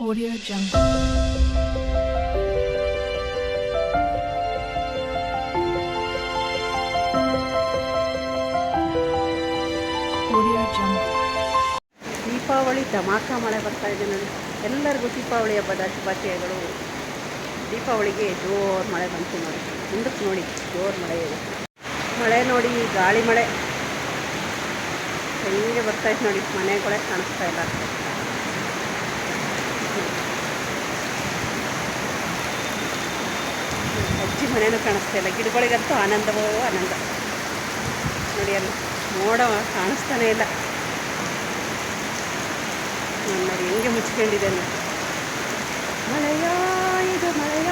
Audio Jungle. Deepavali dhamaka ಮಳೆ ಬರ್ತಾ ಇದೆ ನೋಡಿ. ಎಲ್ಲರಿಗೂ ದೀಪಾವಳಿ ಹಬ್ಬದ ಶುಭಾಶಯಗಳು. ದೀಪಾವಳಿಗೆ ಜೋರು ಮಳೆ ಬಂತು ನೋಡಿ. ಮುಂದಕ್ಕೆ ನೋಡಿ, ಜೋರು ಮಳೆ ಇದೆ. ಮಳೆ ನೋಡಿ, ಗಾಳಿ ಮಳೆ. ಹೆಂಗೆ ಇದೆ ನೋಡಿ. ಮನೆಗಳೇ ಕಾಣಿಸ್ತಾ ಇಲ್ಲ. ಅಜ್ಜಿ ಮನೇನೂ ಕಾಣಿಸ್ತಾ ಇಲ್ಲ. ಗಿಡಗಳಿಗಂತೂ ಆನಂದವೋ ಆನಂದ. ನೋಡಿ ಅಲ್ಲಿ ಮೋಡ ಕಾಣಿಸ್ತಾನೇ ಇಲ್ಲ. ನೋಡಿ ಹೆಂಗೆ ಮುಚ್ಕೊಂಡಿದೆ ನೋಡಿ. ಮಳೆಯ ಇದು ಮಳೆಯ?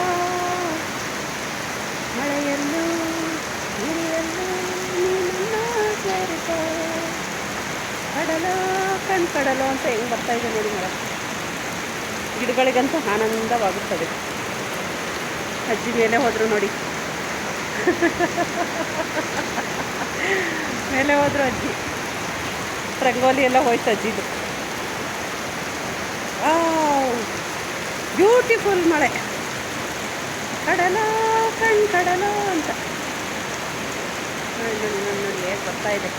ಮಳೆಯಲ್ಲೂ ಕಡಲು ಕಣ್ ಕಡಲೋ ಅಂತ ಹೆಂಗೆ ಬರ್ತಾ ಇದೆ ನೋಡಿ ಮಳೆ ಗಿಡಗಳಿಗಂತೂ ಆನಂದವಾಗುತ್ತದೆ. ಅಜ್ಜಿ ಮೇಲೆ ಹೋದರು ನೋಡಿ. ಮೇಲೆ ಹೋದರು ಅಜ್ಜಿ. ರಂಗೋಲಿ ಎಲ್ಲ ಹೋಯ್ತು ಅಜ್ಜಿದು. ಬ್ಯೂಟಿಫುಲ್ ಮಳೆ. ಕಡಲ, ಕಣ್ ಕಡಲ ಅಂತ. ಹೇಗೆ ಬರ್ತಾ ಇದೆ.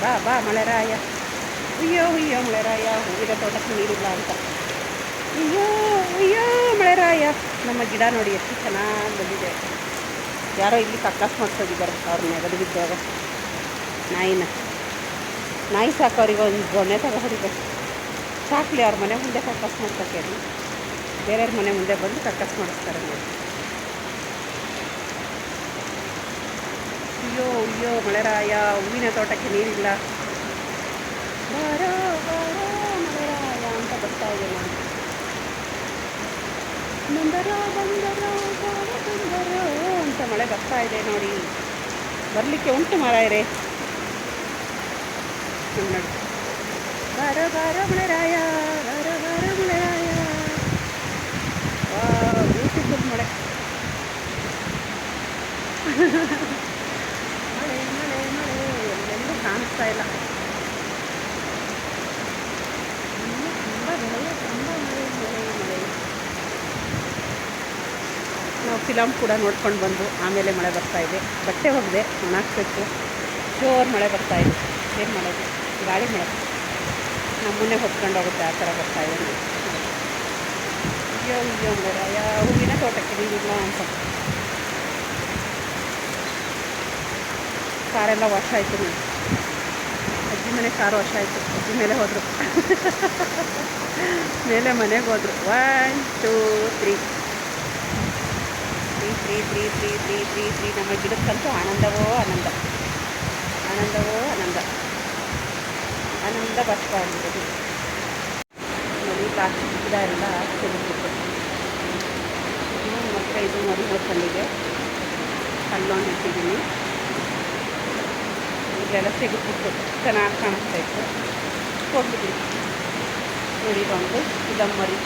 ಬಾ ಬಾ ಮಳೆರಾಯ. ಅಯ್ಯೋ ಅಯ್ಯೋ ಮಳೆರಾಯ. ಹೂವಿನ ತೋಟಕ್ಕೆ ನೀರಿಲ್ಲ ಅಂತ. ಅಯ್ಯೋ ಅಯ್ಯೋ, ಮಳೆರಾಯ. ನಮ್ಮ ಗಿಡ ನೋಡಿ ಎಷ್ಟು ಚೆನ್ನಾಗಿ ಬಂದಿದೆ. ಯಾರೋ ಇಲ್ಲಿ ಕಕ್ಕಾಸ್ ಮಾಡ್ಸೋದಿದ್ದಾರೆ ಅವ್ರ ನೆಗದು ಬಿದ್ದಾಗ ನಾಯಿನ. ನಾಯಿ ಸಾಕೋರಿಗೆ ಒಂದು ಗೊನೆ ತಗೋರಿಗೆ ಸಾಕಲಿ, ಅವ್ರ ಮನೆ ಮುಂದೆ ಕಕ್ಕಸ್ ಮಾಡ್ಸೋಕೆ. ಬೇರೆಯವ್ರ ಮನೆ ಮುಂದೆ ಬಂದು ಕಕ್ಕಸ್ ಮಾಡಿಸ್ತಾರೆ ನೋಡಿ. ಅಯ್ಯೋ ಅಯ್ಯೋ, ಮಳೆರಾಯ, ಹೂವಿನ ತೋಟಕ್ಕೆ ನೀರಿಲ್ಲ ಬಾರೋ ಬಾರೋ ಮಳೆರಾಯ ಅಂತ ಬರ್ತಾ ಇದೆ ನೋಡಿ ಬಂದರೋ ಬಂದರೋ ಬಾರೋ ಬಂದರೋ ಅಂತ ಮಳೆ ಬರ್ತಾ ಇದೆ ನೋಡಿ. ಬರಲಿಕ್ಕೆ ಉಂಟು ಮಾರಾಯರೆ. ನೋಡಿ. ಬಾರ ಬಾರ ಮಳೆರಾಯ, ಬಾರ ಬಾರ ಮಳೆರಾಯ. ಬ್ಯೂಟಿಫುಲ್ ಮಳೆ. ಮಳೆ ಮಳೆ ಮಳೆ. ಎಲ್ಲೆಲ್ಲೂ ಕಾಣಿಸ್ತಾ ಇಲ್ಲ ಇನ್ನು ತುಂಬ ಮಳೆ ತುಂಬ ಮಳೆ ಮಳೆ ಮಳೆ ನಾವು ಫಿಲಮ್ ಕೂಡ ನೋಡ್ಕೊಂಡು ಬಂದು ಆಮೇಲೆ ಮಳೆ ಬರ್ತಾ ಇದೆ. ಬಟ್ಟೆ ಒಗೆದೆ ಒಣಾಕ್ಬೇಕು ಜೋರು ಮಳೆ ಬರ್ತಾ ಇದೆ. ಏನು ಮಾಡೋದು? ಗಾಳಿ ಮಳೆ. ನಮ್ಮನ್ನೇ ಹೊತ್ಕೊಂಡು ಹೋಗುತ್ತೆ ಆ ಥರ ಬರ್ತಾ ಇದೆ. ಇದೆಯೋ ಅಯ್ಯೋ ಮೇಡ ಯಾವ ಹೂವಿನ ತೋಟಕ್ಕೆ ನೀರಿಲ್ಲ ಅಂತ. ಕಾರೆಲ್ಲ ವಾಶ್ ಆಯಿತು ನೋಡಿ. ಅಜ್ಜಿ ಮನೆ ಕಾರು ವಾಶ್ ಆಯಿತು. ಅಜ್ಜಿ ಮೇಲೆ ಹೋದರು. ಮೇಲೆ ಮನೆಗೆ ಹೋದರು. One two three three three three three three three three, ನಮ್ಮ ಗಿಡಕ್ಕಂತೂ ಆನಂದವೋ ಆನಂದ. ಆನಂದವೋ ಆನಂದ. ಆನಂದ ಬರ್ತಾ ಇದೆ ನೋಡಿ, ಪ್ಲಾಸ್ಟಿಕ್ ಗಿಡ ಎಲ್ಲ ತೆಗೆದ್ಬಿಟ್ಟು ಇನ್ನು ಮತ್ತೆ ಇದು ಮರಿ ನೋಡ್ಕೊಂಡಿದೆ ಅಲ್ಲೊಂದು ಇಟ್ಟಿದ್ದೀನಿ. ಇದೆಲ್ಲ ತೆಗೆದ್ಬಿಟ್ಟು ಚೆನ್ನಾಗಿ ಕಾಣಿಸ್ತಾ ಇತ್ತು. ಕೊಟ್ಬಿಟ್ಟು ನೋಡಿ, ಬಂದು ಇದಮ್ಮ ಮರಿ.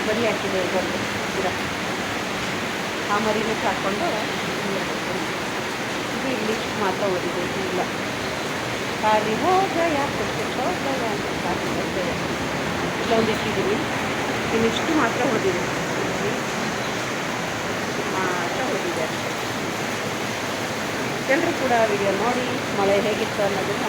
ಬರಿ ಹಾಕಿದೆ, ಬಂದು. ಗಿಡ ಆ ಮರಿನ ಹಾಕ್ಕೊಂಡು ಇದು ಇಲ್ಲಿ ಮಾತ್ರ ಓದಿದೆ, ಇಲ್ಲ. ಖಾಲಿ ಹೋಗಯ ಕೊಟ್ಟು ಹೋಗಯ ಅಂತ ಖಾಲಿ ಹೋಗಯ ಇನ್ನಿಷ್ಟು ಮಾತ್ರ ಓದಿದೆ. ಮಾತ್ರ ಉಳಿದಿದೆ ಎಲ್ಲರೂ ಕೂಡ ವಿಡಿಯೋ ನೋಡಿ, ಮಳೆ ಹೇಗಿತ್ತು ಅನ್ನೋದನ್ನ